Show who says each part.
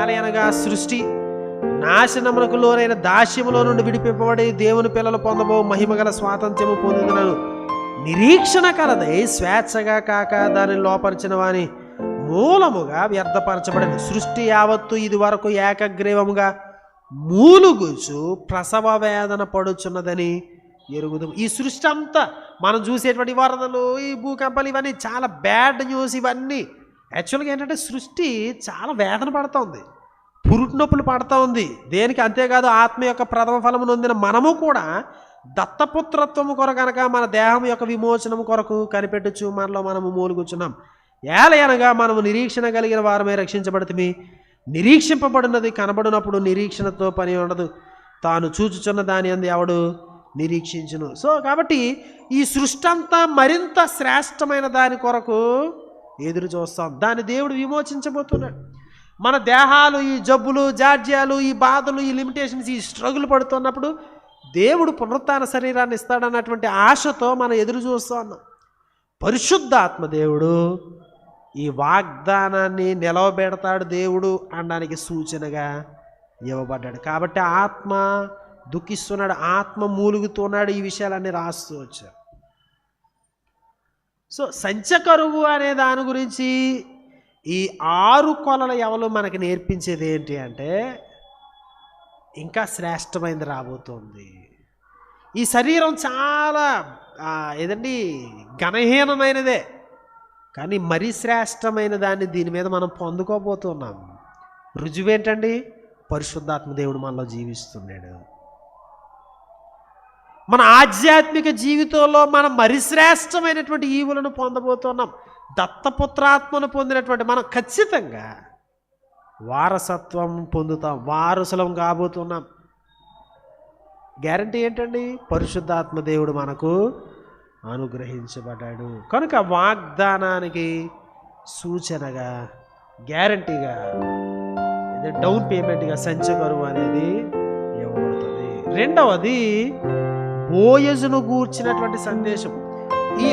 Speaker 1: ఏలయనగా సృష్టి నాశనమునకు లోనైన దాస్యములో నుండి విడిపింపబడి దేవుని పిల్లలు పొందబో మహిమగల స్వాతంత్ర్యము పొందుతున్నాను నిరీక్షణ కలదై స్వేచ్ఛగా కాక దానిని లోపరిచిన వాని మూలముగా వ్యర్థపరచబడింది. సృష్టి యావత్తు ఇది వరకు ఏకగ్రీవముగా మూలుగుచు ప్రసవ వేదన పడుచున్నదని ఎరుగుదాం ఈ సృష్టి అంతా మనం చూసేటువంటి వరదలు ఈ భూకంపాలు ఇవన్నీ చాలా బ్యాడ్ న్యూస్ ఇవన్నీ. యాక్చువల్గా ఏంటంటే సృష్టి చాలా వేదన పడుతోంది. పురుటి నొప్పులు పడుతూ ఉంది దేనికి అంతేకాదు ఆత్మ యొక్క ప్రథమ ఫలము నొందిన మనము కూడా దత్తపుత్రత్వము కొర కనుక మన దేహం యొక్క విమోచనము కొరకు కనిపెట్టచ్చు మనలో మనము మూలుగుచున్నాం. ఏలయనగా మనము నిరీక్షణ కలిగిన వారమే రక్షించబడుతుంది నిరీక్షింపబడినది కనబడినప్పుడు నిరీక్షణతో పని ఉండదు. తాను చూచుచున్న దాని అంది ఎవడు నిరీక్షించును. సో కాబట్టి ఈ సృష్టి అంతా మరింత శ్రేష్టమైన దాని కొరకు ఎదురు చూస్తాం. దాన్ని దేవుడు విమోచించబోతున్నాడు. మన దేహాలు ఈ జబ్బులు జాడ్యాలు ఈ బాధలు ఈ లిమిటేషన్స్ ఈ స్ట్రగుల్ పడుతున్నప్పుడు దేవుడు పునరుత్న శరీరాన్ని ఇస్తాడన్నటువంటి ఆశతో మనం ఎదురు చూస్తూ ఉన్నాం. పరిశుద్ధాత్మ దేవుడు ఈ వాగ్దానాన్ని నిలవబెడతాడు దేవుడు అనడానికి సూచనగా ఇవ్వబడ్డాడు. కాబట్టి ఆత్మ దుఃఖిస్తున్నాడు ఆత్మ మూలుగుతున్నాడు ఈ విషయాలన్నీ రాస్తూ వచ్చారు. సో సంచకరువు అనే దాని గురించి ఈ ఆరు కొలల ఎవరు మనకి నేర్పించేది ఏంటి అంటే ఇంకా శ్రేష్టమైనది రాబోతోంది. ఈ శరీరం చాలా ఏదండి ఘనహీనమైనదే. కానీ మరీ శ్రేష్టమైన దాన్ని దీని మీద మనం పొందుకోబోతున్నాం. రుజువేంటండి? పరిశుద్ధాత్మ దేవుడు మనలో జీవిస్తున్నాడు. మన ఆధ్యాత్మిక జీవితంలో మనం మరి శ్రేష్టమైనటువంటి ఈవులను పొందబోతున్నాం. దత్తపుత్రాత్మను పొందినటువంటి మనం ఖచ్చితంగా వారసత్వం పొందుతాం వారసులం కాబోతున్నాం. గ్యారంటీ ఏంటండి? పరిశుద్ధాత్మ దేవుడు మనకు అనుగ్రహించబడ్డాడు. కనుక వాగ్దానానికి సూచనగా గ్యారంటీగా డౌన్ పేమెంట్గా సంచకరువు అనేది ఇవ్వబడుతుంది. రెండవది బోయజును గూర్చినటువంటి సందేశం. ఈ